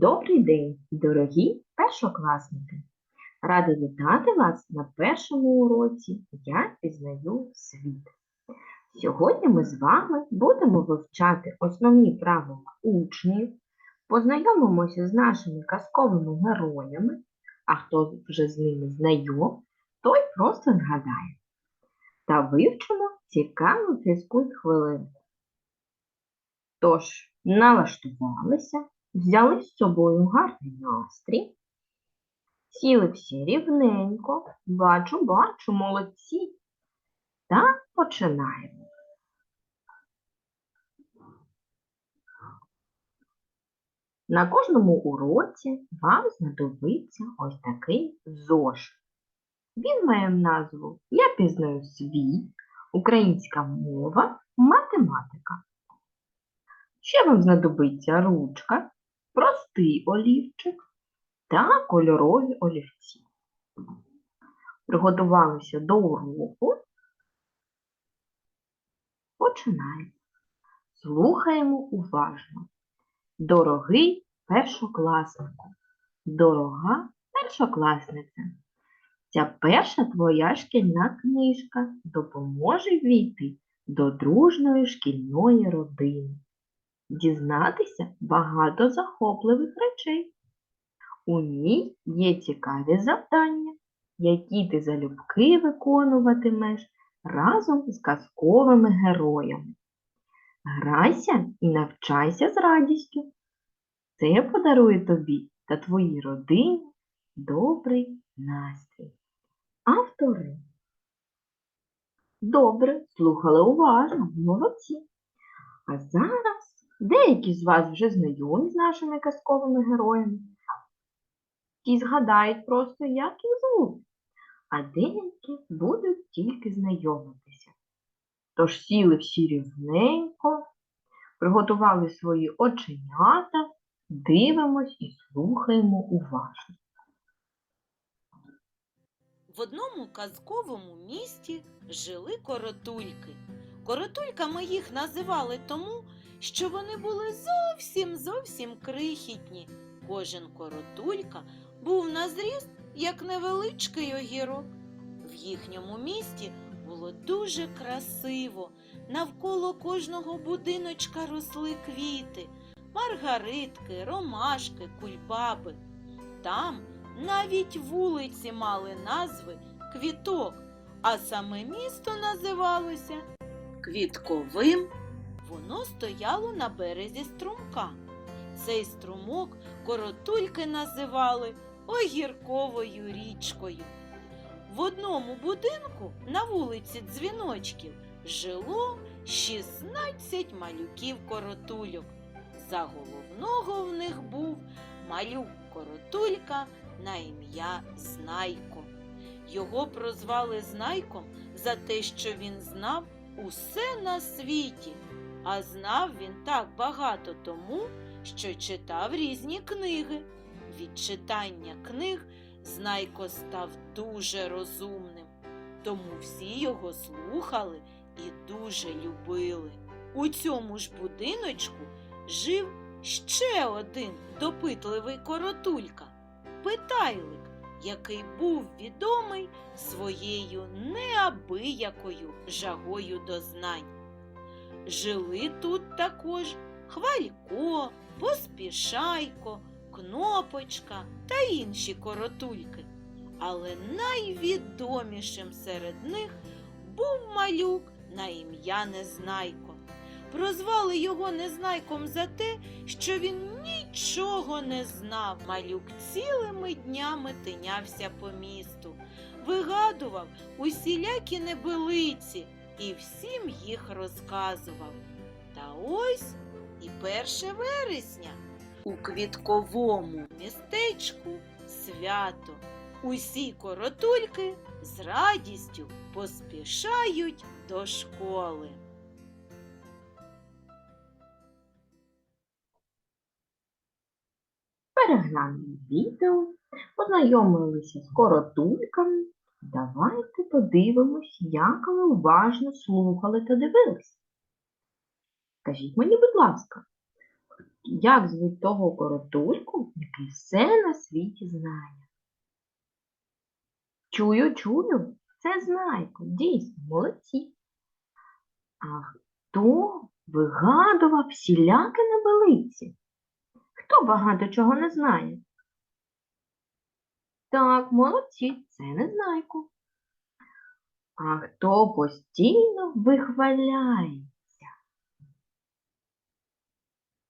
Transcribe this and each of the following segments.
Добрий день, дорогі першокласники! Рада вітати вас на першому уроці Я пізнаю світ. Сьогодні ми з вами будемо вивчати основні правила учнів, познайомимося з нашими казковими героями, а хто вже з ними знайом, той просто згадає. Та вивчимо цікаву фізкульт хвилинку. Тож, налаштувалися, взяли з собою гарний настрій, сіли всі рівненько, бачу, бачу, молодці. Та починаємо. На кожному уроці вам знадобиться ось такий зошит. Він має назву Я пізнаю світ, українська мова, математика. Ще вам знадобиться ручка, простий олівчик та кольорові олівці. Приготувалися до уроку. Починаємо. Слухаємо уважно. Дорогий першокласнику, дорога першокласниця. Ця перша твоя шкільна книжка допоможе війти до дружної шкільної родини дізнатися багато захопливих речей. У ній є цікаві завдання, які ти залюбки виконуватимеш разом з казковими героями. Грайся і навчайся з радістю. Це подарує тобі та твоїй родині добрий настрій. Автори. Добре, слухали уважно, молодці. А зараз Деякі з вас вже знайомі з нашими казковими героями. Ті згадають просто, як їх звуть, а деякі будуть тільки знайомитися. Тож сіли всі рівненько, приготували свої оченята, дивимось і слухаємо уважно. В одному казковому місті жили коротульки. Коротульками їх називали тому, що вони були зовсім зовсім крихітні. Кожен коротулька був на зріст, як невеличкий огірок. В їхньому місті було дуже красиво. Навколо кожного будиночка росли квіти, маргаритки, ромашки, кульбаби. Там навіть вулиці мали назви квіток, а саме місто називалося Квітковим. Воно стояло на березі струмка. Цей струмок коротульки називали огірковою річкою. В одному будинку на вулиці Дзвіночків жило 16 малюків коротульок. За головного в них був малюк коротулька на ім'я Знайко. Його прозвали Знайком за те, що він знав усе на світі. А знав він так багато тому, що читав різні книги. Від читання книг Знайко став дуже розумним, тому всі його слухали і дуже любили. У цьому ж будиночку жив ще один допитливий коротулька Питайлик, який був відомий своєю неабиякою жагою до знань. Жили тут також Хвалько, Поспішайко, Кнопочка та інші коротульки. Але найвідомішим серед них був малюк на ім'я Незнайко. Прозвали його Незнайком за те, що він нічого не знав. Малюк цілими днями тинявся по місту, вигадував усілякі небилиці і всім їх розказував. Та ось і 1 вересня у квітковому містечку свято. Усі коротульки з радістю поспішають до школи. Переглянули відео, познайомилися з коротульками. Давайте подивимось, як ви уважно слухали та дивились. Скажіть мені, будь ласка, як звуть того коротульку, який все на світі знає? Чую, чую, це знайко, дійсно, молодці. А хто вигадував всіляке небелиці? Хто багато чого не знає? Так, молодці, це незнайко. А хто постійно вихваляється?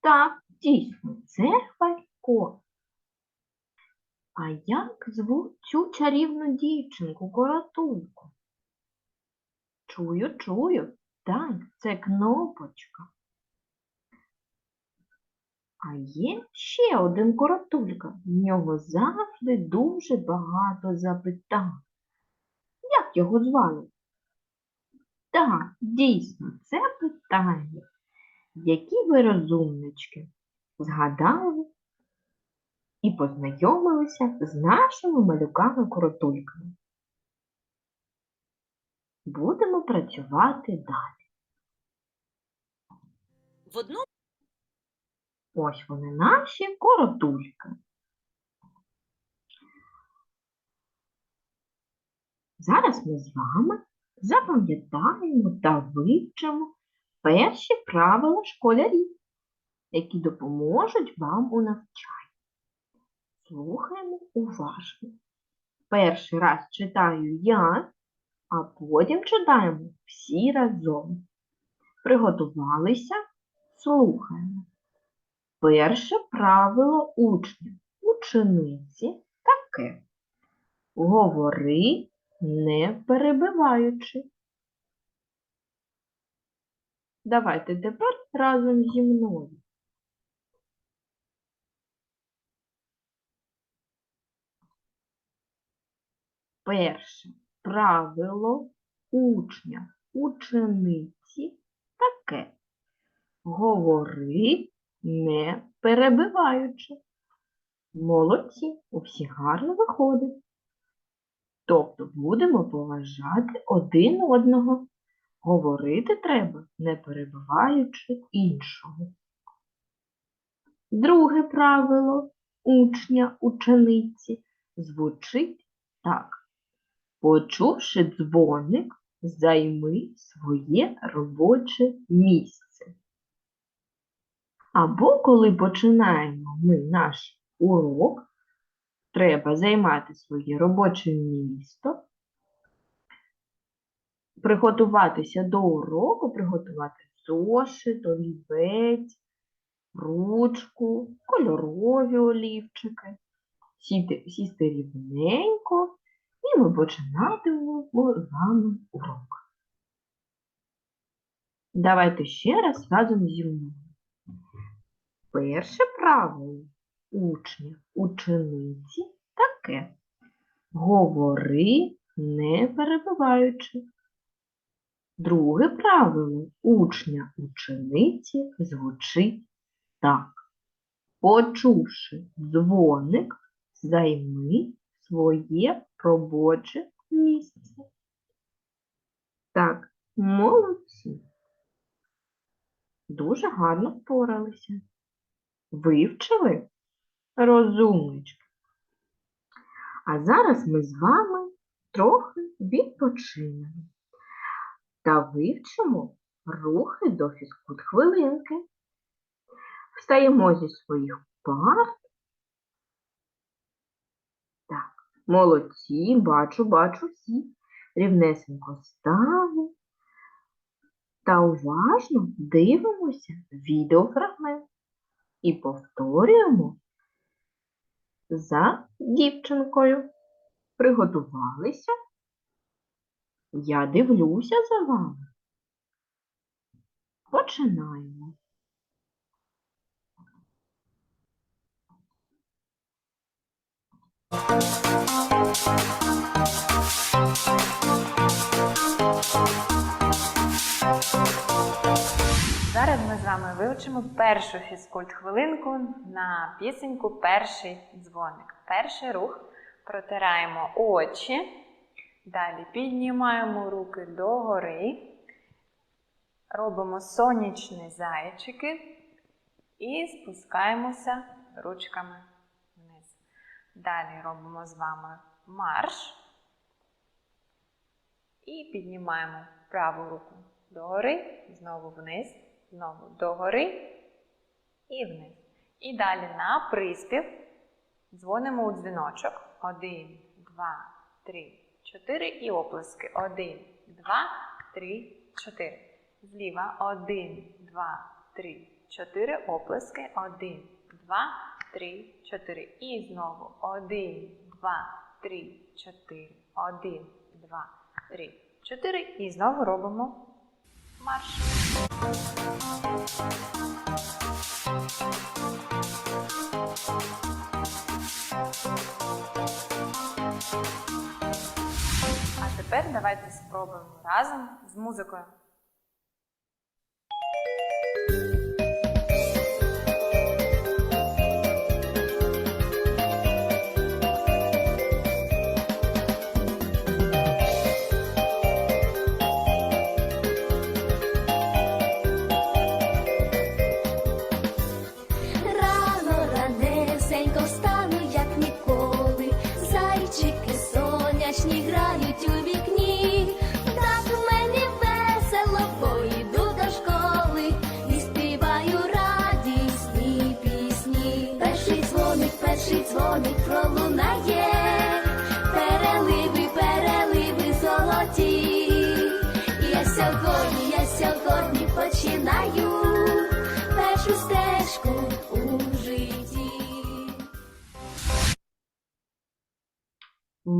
Так, дійсно, це хвалько. А як звуть цю чарівну дівчинку коротульку? Чую, чую. Так, це кнопочка. А є ще один коротулька. В нього завжди дуже багато запитань. Як його звали? Так, дійсно, це питання. Які ви розумнички згадали і познайомилися з нашими малюками-коротульками. Будемо працювати далі. В одному Ось вони наші коротульки. Зараз ми з вами запам'ятаємо та вивчимо перші правила школярів, які допоможуть вам у навчанні. Слухаємо уважно. Перший раз читаю я, а потім читаємо всі разом. Приготувалися? Слухаємо. Перше правило учня, учениці таке. Говори, не перебиваючи. Давайте тепер разом зі мною. Перше правило учня, учениці таке. Говори, не перебиваючи. Молодці, у всіх гарно виходить. Тобто будемо поважати один одного. Говорити треба, не перебиваючи іншого. Друге правило учня, учениці звучить так. Почувши дзвоник, займи своє робоче місце. Або коли починаємо ми наш урок, треба займати своє робоче місто, приготуватися до уроку, приготувати зошит, олівець, ручку, кольорові олівчики, сісти рівненько, і ми починатимемо з вами урок. Давайте ще раз разом зі мною. Перше правило учня, учениці таке. Говори, не перебиваючи. Друге правило учня, учениці звучить так. Почувши дзвоник, займи своє робоче місце. Так, молодці. Дуже гарно впоралися. Вивчили розумнички. А зараз ми з вами трохи відпочинемо та вивчимо рухи до фізкут хвилинки. Встаємо зі своїх парт. Так, молодці, бачу, бачу всі. Рівнесенько ставимо та уважно дивимося відеофрагмент і повторюємо за дівчинкою. Приготувалися? Я дивлюся за вами. Починаємо. Thank ми вами вивчимо першу фізкульт-хвилинку на пісеньку Перший дзвоник. Перший рух протираємо очі, далі піднімаємо руки догори, робимо сонячні зайчики, І спускаємося ручками вниз. Далі робимо з вами марш. І піднімаємо праву руку догори, знову вниз, знову догори і вниз. І далі на приспів дзвонимо у дзвіночок. Один, два, три, чотири і оплески. Один, два, три, чотири. Зліва один, два, три, чотири оплески. Один, два, три, чотири. І знову один, два, три, чотири. Один, два, три, чотири. І знову робимо марш. А тепер давайте спробуємо разом з музикою.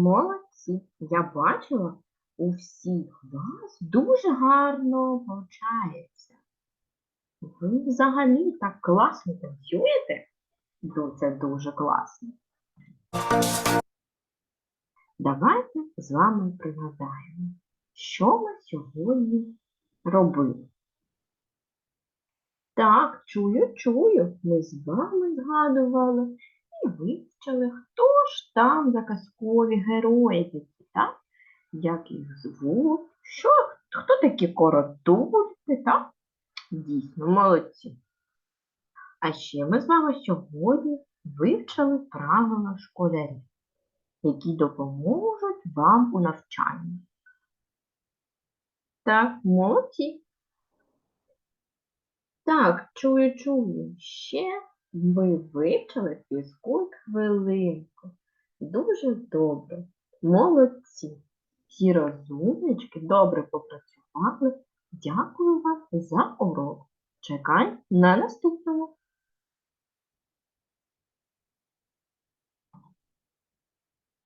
Молодці! Я бачила, у всіх вас дуже гарно вивчається. Ви взагалі так класно танцюєте? Ну, це дуже класно. Давайте з вами пригадаємо, що ми сьогодні робили. Так, чую, чую, ми з вами згадували і вивчили, хто ж там за казкові герої так? Як їх звуть, що, хто такі коротульки, так? Дійсно, молодці. А ще ми з вами сьогодні вивчили правила школярів, які допоможуть вам у навчанні. Так, молодці. Так, чую, чую. Ще ми вивчили фізкульт хвилинку. Дуже добре. Молодці. Всі розумнички добре попрацювали. Дякую вам за урок. Чекай на наступному.